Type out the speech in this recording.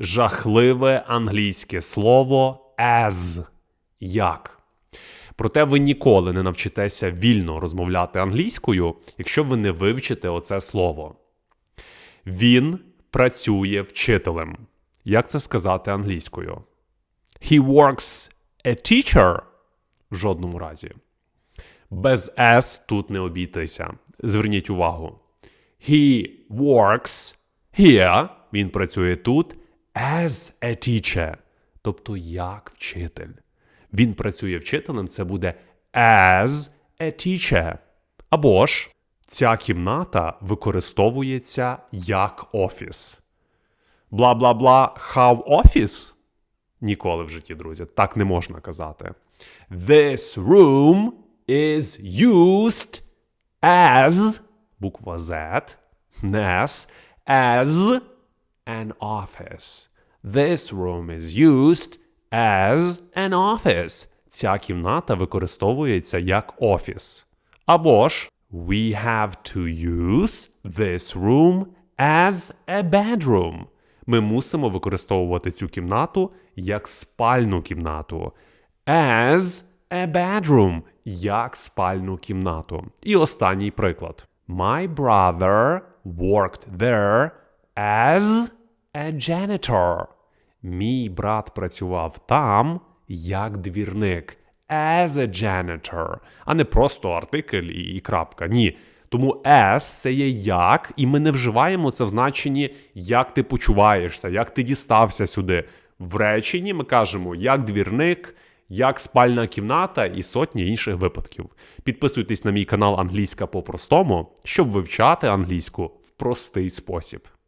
жахливе англійське слово as як. Проте ви ніколи не навчитеся вільно розмовляти англійською, якщо ви не вивчите оце слово. Він працює вчителем. Як це сказати англійською? He works a teacher в жодному разі. Без S тут не обійтися. Зверніть увагу. He works here. Він працює тут as a teacher. Тобто як вчитель. Він працює вчителем, це буде as a teacher. Або ж ця кімната використовується як офіс. Бла-бла-бла, how office? Ніколи в житті, друзі. Так не можна казати. This room is used as буква Z, as an office. This room is used as an office. Ця кімната використовується як офіс. Або ж we have to use this room as a bedroom. Ми мусимо використовувати цю кімнату як спальну кімнату. As a bedroom, як спальну кімнату. І останній приклад. My brother worked there as a janitor. Мій брат працював там як двірник. As a janitor. А не просто артикль і, і крапка. Ні. Тому as це є як, і ми не вживаємо це в значенні, як ти почуваєшся, як ти дістався сюди. В реченні ми кажемо як двірник, як спальна кімната і сотні інших випадків. Підписуйтесь на мій канал Англійська по-простому, щоб вивчати англійську в простий спосіб.